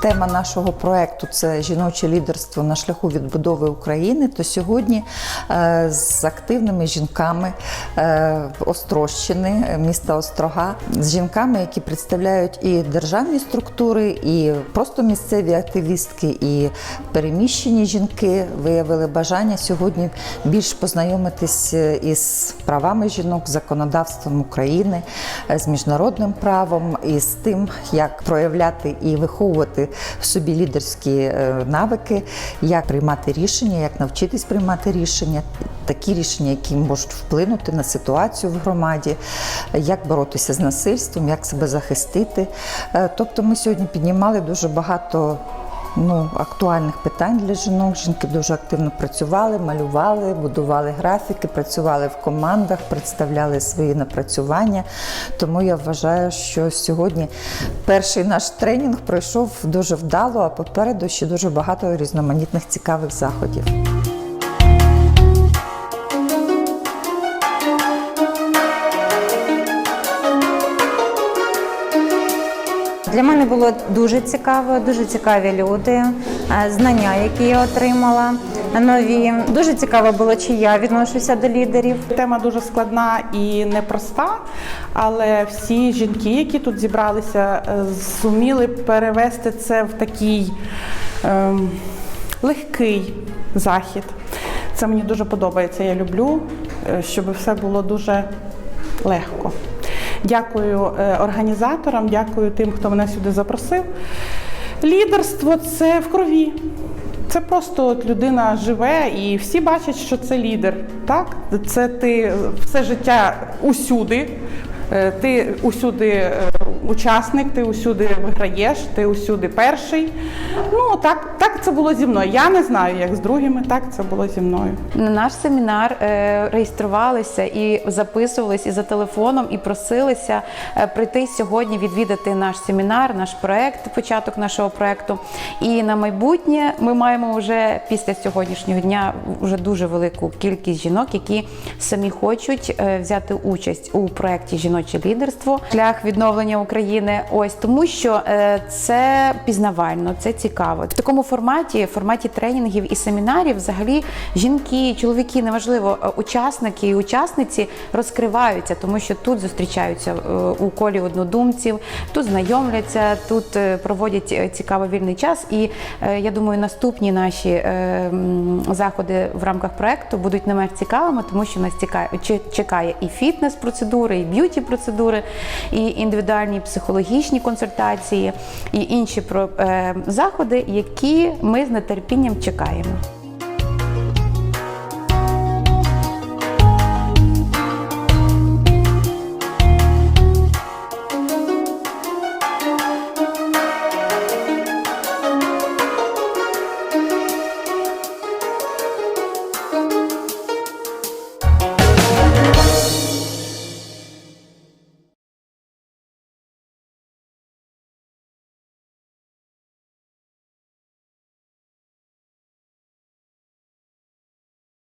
тема нашого проекту це жіноче лідерство на шляху відбудови України. То сьогодні е, з активними жінками е, Острощини, міста Острога, з жінками, які представляють і державні структури, і просто місцеві активістки, і переміщені жінки виявили бажання сьогодні більш познайомитись е, із правами жінок, законодавством України, з міжнародним правом і з тим, як проявляти і виховувати в собі лідерські е, навики, як приймати рішення, як навчитись приймати рішення, такі рішення, які можуть вплинути на ситуацію в громаді, як боротися з насильством, як себе захистити. Е, Тобто, ми сьогодні піднімали дуже багато ну, актуальних питань для жінок. Жінки дуже активно працювали, малювали, будували графіки, працювали в командах, представляли свої напрацювання. Тому я вважаю, що сьогодні перший наш тренінг пройшов дуже вдало, а попереду ще дуже багато різноманітних цікавих заходів. Для мене було дуже цікаво, дуже цікаві люди, е, знання, які я отримала, нові. Дуже цікаво було, чи я відношуся до лідерів. Тема дуже складна і непроста, але всі жінки, які тут зібралися, е, зуміли перевести це в такий ем, легкий захід. Це мені дуже подобається. Я люблю, е, щоб все було дуже легко. Дякую е, організаторам, дякую тим, хто мене сюди запросив. Лідерство це в крові. Це просто от людина живе і всі бачать, що це лідер. Так? Це ти все життя усюди. Е, Ти усюди е, учасник, ти усюди виграєш, ти усюди перший. Ну так, так це було зі мною. Я не знаю, як з другими, так це було зі мною. На наш семінар е, реєструвалися і записувались і за телефоном, і просилися прийти сьогодні, відвідати наш семінар, наш проект, початок нашого проекту. І на майбутнє ми маємо вже після сьогоднішнього дня вже дуже велику кількість жінок, які самі хочуть взяти участь у проекті Жіноче лідерство, шлях відновлення України. Ось тому, що е, це пізнавально, це цікаво. В такому форматі, форматі тренінгів і семінарів, взагалі жінки, чоловіки, неважливо, е, учасники і учасниці розкриваються, тому що тут зустрічаються е, у колі однодумців, тут знайомляться, тут проводять цікавий вільний час. І я думаю, наступні наші заходи в рамках проекту будуть не менш цікавими, тому що нас чекає і фітнес-процедури, і б'юті-процедури, і індивідуальні психологічні консультації, і інші про- е, заходи, які ми з нетерпінням чекаємо.